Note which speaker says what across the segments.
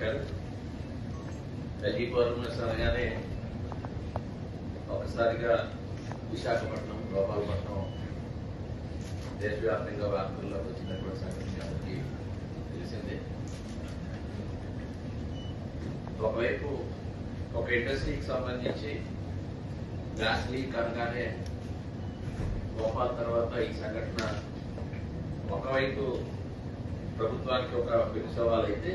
Speaker 1: నమస్కారం ఢిల్లీ పౌర్ణమి అనగానే ఒకసారిగా విశాఖపట్నం గోపాలపట్నం దేశవ్యాప్తంగా వార్తల్లోకి వచ్చినటువంటి సంగతి మీ అందరికీ తెలిసిందే. ఒకవైపు ఒక ఇండస్ట్రీకి సంబంధించి గ్యాస్ లీక్ అనగానే గోపాల్ తర్వాత ఈ సంఘటన. ఒకవైపు ప్రభుత్వానికి ఒక బిగు సవాల్ అయితే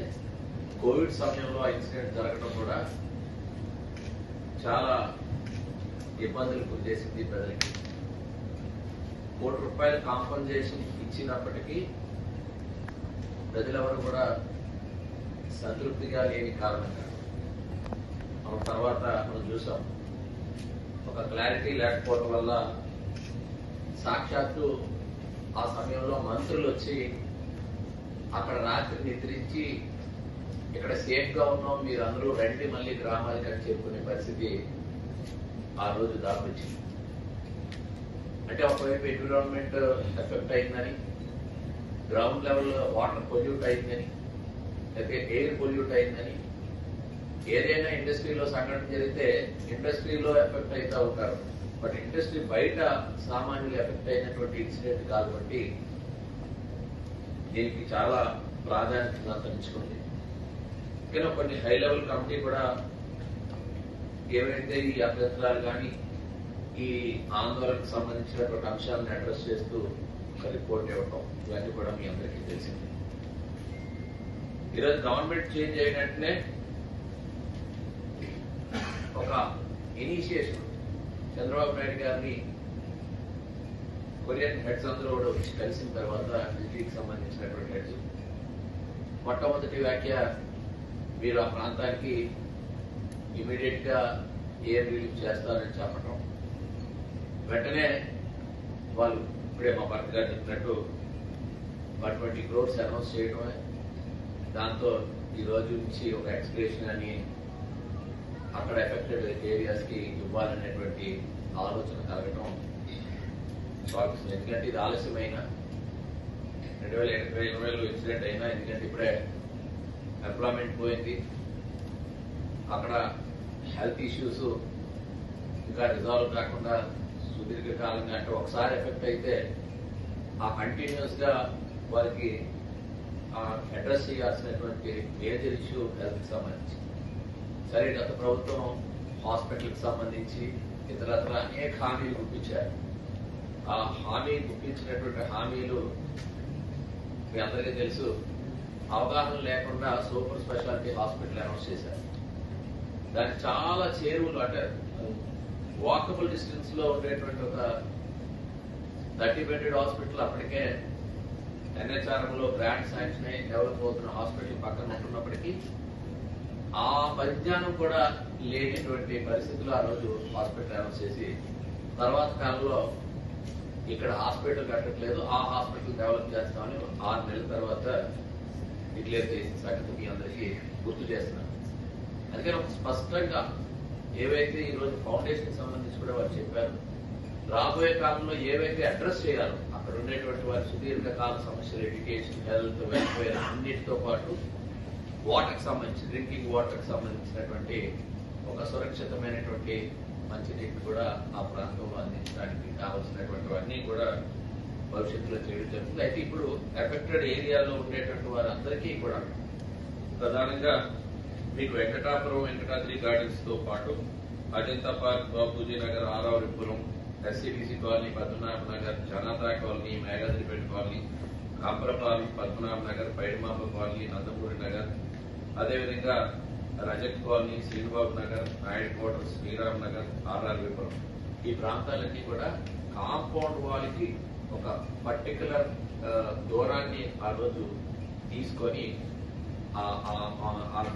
Speaker 1: కోవిడ్ సమయంలో ఆ ఇన్సిడెంట్ జరగడం కూడా చాలా ఇబ్బందులు గురి చేసింది ప్రజలకి. కోటి రూపాయల కాంపన్సేషన్ ఇచ్చినప్పటికీ ప్రజలెవరు కూడా సంతృప్తిగా లేని కారణంగా. మనం తర్వాత మనం చూసాం. ఒక క్లారిటీ లేకపోవడం వల్ల సాక్షాత్తు ఆ సమయంలో మంత్రులు వచ్చి అక్కడ రాత్రి నిద్రించి ఇక్కడ సేఫ్గా ఉన్నాం మీరు అందరూ రండి మళ్ళీ గ్రామాలకి అని చెప్పుకునే పరిస్థితి ఆ రోజు దాపొచ్చింది. అంటే ఒకవైపు ఎన్విరాన్మెంట్ ఎఫెక్ట్ అయిందని గ్రౌండ్ లెవెల్ వాటర్ పొల్యూట్ అయిందని లేకపోతే ఎయిర్ పొల్యూట్ అయిందని ఏదైనా ఇండస్ట్రీలో సంఘటన జరిగితే ఇండస్ట్రీలో ఎఫెక్ట్ అవుతా ఉంటారు. బట్ ఇండస్ట్రీ బయట సామాన్యులు ఎఫెక్ట్ అయినటువంటి ఇన్సిడెంట్ కాబట్టి దీనికి చాలా ప్రాధాన్యత సంతరించుకుంది కానీ కొన్ని హై లెవెల్ కమిటీ కూడా ఏవైతే ఈ అభ్యంతరాలు కానీ ఈ ఆందోళనకు సంబంధించినటువంటి అంశాలను అడ్రస్ చేస్తూ ఒక రిపోర్ట్ ఇవ్వటం ఇవన్నీ కూడా మీ అందరికీ తెలిసింది. ఈరోజు గవర్నమెంట్ చేంజ్ అయినట్టునే ఒక ఇనిషియేషన్ చంద్రబాబు నాయుడు గారిని కొరియన్ హెడ్స్ అందరూ కూడా వచ్చి కలిసిన తర్వాత ఢిల్లీకి సంబంధించినటువంటి హెడ్స్ మొట్టమొదటి వ్యాఖ్య మీరు ఆ ప్రాంతానికి ఇమీడియట్గా ఎయిర్ రిలీఫ్ చేస్తారని చెప్పడం వెంటనే వాళ్ళు ఇప్పుడే మా భర్త గారు చెప్పినట్టు వన్ ట్వంటీ క్రోర్స్ అనౌన్స్ చేయడమే దాంతో ఈ రోజు నుంచి ఒక ఎక్స్ప్రెషన్ అని అక్కడ ఎఫెక్టెడ్ ఏరియాస్కి ఇవ్వాలనేటువంటి ఆలోచన కలగటం స్వాగతిస్తుంది ఎందుకంటే ఇది ఆలస్యమైన రెండు వేల ఇరవై ఇరవైలో ఇన్సిడెంట్ అయినా ఎందుకంటే ఇప్పుడే ఎంప్లాయ్మెంట్ పోయింది. అక్కడ హెల్త్ ఇష్యూస్ ఇంకా రిజాల్వ్ కాకుండా సుదీర్ఘకాలంగా అంటే ఒకసారి ఎఫెక్ట్ అయితే ఆ కంటిన్యూస్గా వారికి అడ్రస్ చేయాల్సినటువంటి మేజర్ ఇష్యూ హెల్త్ సంబంధించి. సరే గత ప్రభుత్వం హాస్పిటల్కి సంబంధించి ఇతరత్ర అనేక హామీలు గుప్పించారు. ఆ హామీ గుప్పించినటువంటి హామీలు మీ అందరికీ తెలుసు. అవగాహన లేకుండా సూపర్ స్పెషాలిటీ హాస్పిటల్ అనౌన్స్ చేశారు. దానికి చాలా చేరువులు అంటే వాకబుల్ డిస్టెన్స్లో ఉండేటువంటి ఒక థర్టీ బెడెడ్ హాస్పిటల్ అప్పటికే ఎన్హెచ్ఆర్ఎం లో బ్రాండ్ శాంక్షన్ అయి డెవలప్ అవుతున్న హాస్పిటల్ పక్కన ఉంటున్నప్పటికీ ఆ పరిజ్ఞానం కూడా లేనటువంటి పరిస్థితుల్లో ఆ రోజు హాస్పిటల్ అనౌన్స్ చేసి తర్వాత కాలంలో ఇక్కడ హాస్పిటల్ కట్టట్లేదు ఆ హాస్పిటల్ డెవలప్ చేస్తామని ఆరు నెలల తర్వాత డిక్లేర్ చేసిన సంగతి మీ అందరికీ గుర్తు చేస్తున్నాను. అందుకని ఒక స్పష్టంగా ఏవైతే ఈ రోజు ఫౌండేషన్ సంబంధించి కూడా వారు చెప్పారు రాబోయే కాలంలో ఏవైతే అడ్రస్ చేయాలో అక్కడ ఉండేటువంటి వారి సుదీర్ఘకాల సమస్యలు ఎడ్యుకేషన్ హెల్త్ వెల్ఫేర్ అన్నిటితో పాటు వాటర్కి సంబంధించి డ్రింకింగ్ వాటర్కి సంబంధించినటువంటి ఒక సురక్షితమైనటువంటి మంచినీటిని కూడా ఆ ప్రాంతంలో అందించడానికి కావలసినటువంటివన్నీ కూడా భవిష్యత్తులో చేయడం జరుగుతుంది. అయితే ఇప్పుడు ఎఫెక్టెడ్ ఏరియాలో ఉండేటువంటి వారందరికీ కూడా ప్రధానంగా మీకు వెంకటాపురం వెంకటాద్రి గార్డెన్స్తో పాటు Ajanta park Bapuji Nagar Aravaripuram SC BC colony Padmanabha Nagar Janata colony Meghadripeta colony Kamparapalem Padmanabha Nagar Paidimamba colony Nandamuri Nagar అదేవిధంగా Rajat colony Srinibabu Nagar Naidu quarters Sriram Nagar RR Vipuram ఈ ప్రాంతాలన్నీ కూడా compound వాళ్ళకి ఒక particular uh, దూరాన్ని ఆ రోజు తీసుకొని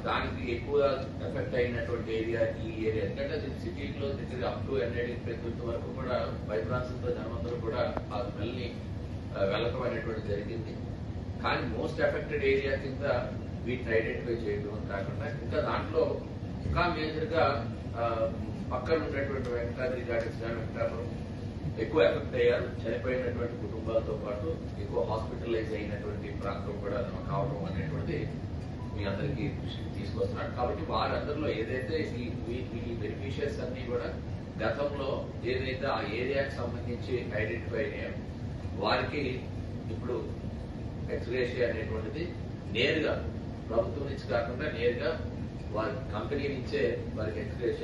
Speaker 1: దానికి ఎక్కువ ఎఫెక్ట్ అయినటువంటి ఏరియా ఈ ఏరియా ఎందుకంటే అది సిటీలో దగ్గర అప్ టు హండ్రెడ్ ప్రకృతి వరకు కూడా భయభ్రాంతులతో జనమందరూ కూడా ఆ స్మెల్ని uh, ని అనేటువంటి జరిగింది. కానీ మోస్ట్ ఎఫెక్టెడ్ ఏరియా కింద వీటిని ఐడెంటిఫై చేయడం కాకుండా ఇంకా దాంట్లో ఇంకా మేజర్గా uh, పక్కన ఉన్నటువంటి వెంకటాద్రి గార్డెన్స్ కానీ వెంకటాపురం ఎక్కువ ఎఫెక్ట్ అయ్యారు. చనిపోయినటువంటి కుటుంబాలతో పాటు ఎక్కువ హాస్పిటలైజ్ అయినటువంటి ప్రాంతం కూడా కావడం అనేటువంటిది మీ అందరికీ దృష్టికి తీసుకొస్తున్నారు. కాబట్టి వారందరిలో ఏదైతే ఈ ఈ- బెనిఫిషియర్స్ అన్ని కూడా గతంలో ఏదైతే ఆ ఏరియాకి సంబంధించి ఐడెంటిఫై అయ్యాయో వారికి ఇప్పుడు ఎక్స్గ్రేషియా అనేటువంటిది నేరుగా ప్రభుత్వం నుంచి కాకుండా నేరుగా వారి కంపెనీ నుంచే వారికి ఎక్స్గ్రేషియా